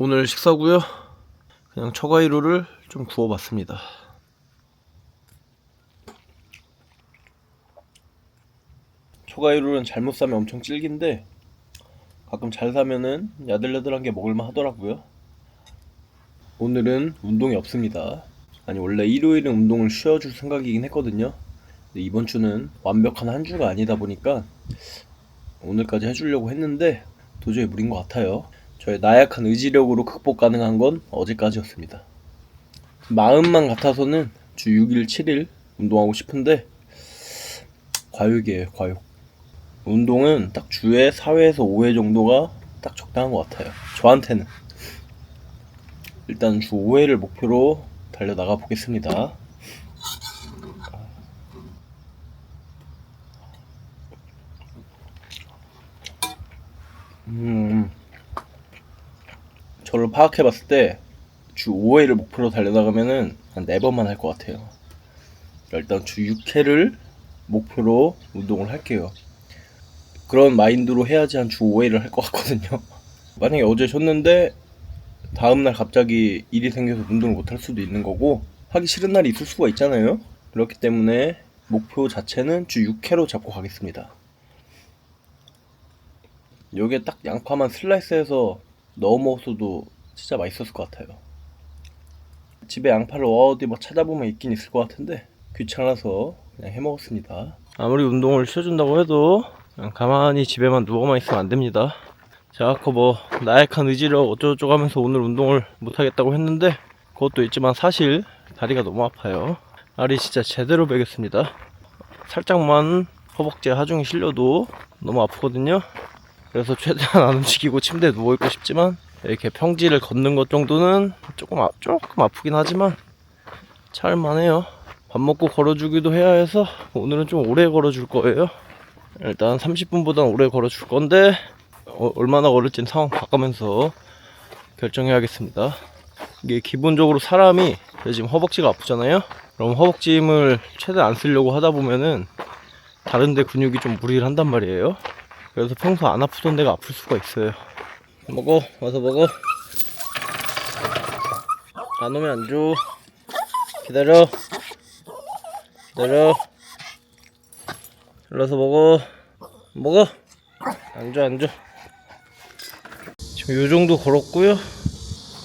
오늘 식사고요. 그냥 처가이로를 좀 구워봤습니다. 처가이로는 잘못 사면 엄청 질긴데 가끔 잘 사면은 야들야들한 게 먹을만 하더라고요. 오늘은 운동이 없습니다. 아니 원래 일요일은 운동을 쉬어줄 생각이긴 했거든요. 근데 이번 주는 완벽한 한 주가 아니다 보니까 오늘까지 해주려고 했는데 도저히 무리인 것 같아요. 저의 나약한 의지력으로 극복 가능한 건 어제까지였습니다. 마음만 같아서는 주 6일, 7일 운동하고 싶은데 과욕이에요, 과욕. 운동은 딱 주에 4회에서 5회 정도가 딱 적당한 것 같아요. 저한테는. 일단 주 5회를 목표로 달려나가 보겠습니다. 음, 저를 파악해 봤을 때 주 5회를 목표로 달려나가면은 한 4번만 할 것 같아요. 일단 주 6회를 목표로 운동을 할게요. 그런 마인드로 해야지 한 주 5회를 할 것 같거든요. 만약에 어제 쉬었는데 다음날 갑자기 일이 생겨서 운동을 못 할 수도 있는 거고 하기 싫은 날이 있을 수가 있잖아요. 그렇기 때문에 목표 자체는 주 6회로 잡고 가겠습니다. 여기에 딱 양파만 슬라이스해서 넣어 먹었어도 진짜 맛있었을 것 같아요. 집에 양파를 어디 뭐 찾아보면 있긴 있을 것 같은데 귀찮아서 그냥 해 먹었습니다. 아무리 운동을 쉬어준다고 해도 그냥 가만히 집에만 누워만 있으면 안 됩니다. 제가 아까 뭐 나약한 의지력 어쩌고저쩌고 하면서 오늘 운동을 못 하겠다고 했는데 그것도 있지만 사실 다리가 너무 아파요. 알이 진짜 제대로 베겼습니다. 살짝만 허벅지에 하중이 실려도 너무 아프거든요. 그래서 최대한 안 움직이고 침대에 누워있고 싶지만 이렇게 평지를 걷는 것 정도는 조금, 아, 조금 아프긴 하지만 참을만해요. 밥 먹고 걸어주기도 해야 해서 오늘은 좀 오래 걸어줄 거예요. 일단 30분보단 오래 걸어줄 건데 어, 얼마나 걸을진 상황 봐가면서 결정해야겠습니다. 이게 기본적으로 사람이 지금 허벅지가 아프잖아요. 그럼 허벅지 힘을 최대한 안 쓰려고 하다 보면은 다른데 근육이 좀 무리를 한단 말이에요. 그래서 평소 안 아프던 데가 아플 수가 있어요. 먹어, 와서 먹어. 안 오면 안 줘. 기다려. 기다려. 일러서 먹어. 먹어. 안 줘, 안 줘. 지금 요 정도 걸었고요.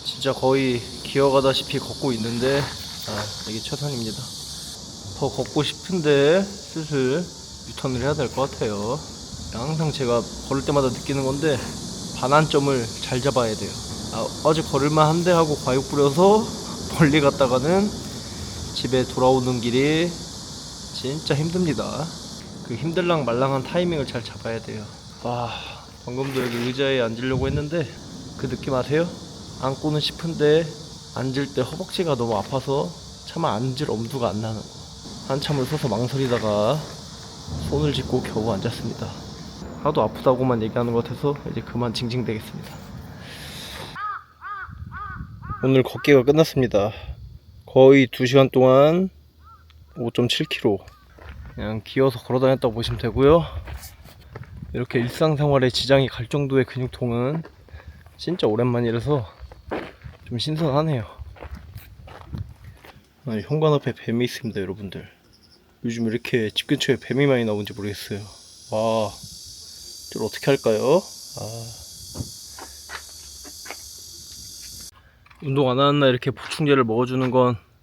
진짜 거의 기어가다시피 걷고 있는데, 아, 이게 최선입니다. 더 걷고 싶은데, 슬슬 유턴을 해야 될 것 같아요. 항상 제가 걸을 때마다 느끼는 건데, 반환점을 잘 잡아야 돼요. 아, 어제 걸을만 한데 하고 과욕 부려서 멀리 갔다가는 집에 돌아오는 길이 진짜 힘듭니다. 그 힘들랑 말랑한 타이밍을 잘 잡아야 돼요. 와, 방금도 여기 의자에 앉으려고 했는데 그 느낌 아세요? 앉고는 싶은데 앉을 때 허벅지가 너무 아파서 차마 앉을 엄두가 안 나는 거. 한참을 서서 망설이다가 손을 짚고 겨우 앉았습니다. 하도 아프다고만 얘기하는 것 같아서 이제 그만 징징대겠습니다. 오늘 걷기가 끝났습니다. 거의 2시간 동안 5.7km 그냥 기어서 걸어 다녔다고 보시면 되고요. 이렇게 일상생활에 지장이 갈 정도의 근육통은 진짜 오랜만이라서 좀 신선하네요. 아니, 현관 앞에 뱀이 있습니다, 여러분들. 요즘 이렇게 집 근처에 뱀이 많이 나오는지 모르겠어요. 와, 이걸 어떻게 할까요? 아. 운동 안 하는 날 이렇게 보충제를 먹어주는 건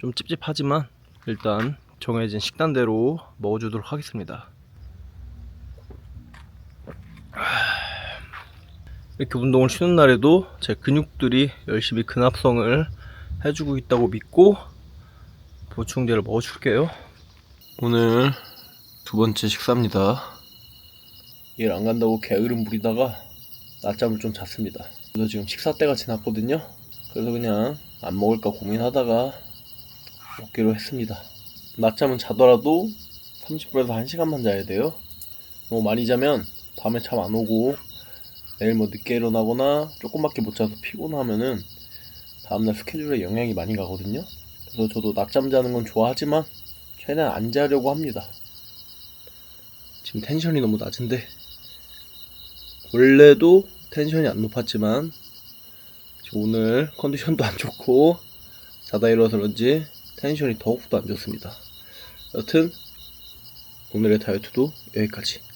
좀 찝찝하지만 일단 정해진 식단대로 먹어주도록 하겠습니다. 이렇게 운동을 쉬는 날에도 제 근육들이 열심히 근합성을 해주고 있다고 믿고 보충제를 먹어줄게요. 오늘 두 번째 식사입니다. 일 안 간다고 게으름 부리다가 낮잠을 좀 잤습니다. 그래서 지금 식사 때가 지났거든요. 그래서 그냥 안 먹을까 고민하다가 먹기로 했습니다. 낮잠은 자더라도 30분에서 1시간만 자야 돼요. 너무 많이 자면 밤에 잠 안 오고 내일 뭐 늦게 일어나거나 조금밖에 못 자서 피곤하면은 다음날 스케줄에 영향이 많이 가거든요. 그래서 저도 낮잠 자는 건 좋아하지만 최대한 안 자려고 합니다. 지금 텐션이 너무 낮은데 원래도 텐션이 안 높았지만 저 오늘 컨디션도 안 좋고 자다 일어서 그런지 텐션이 더욱더 안 좋습니다. 여튼 오늘의 다이어트도 여기까지.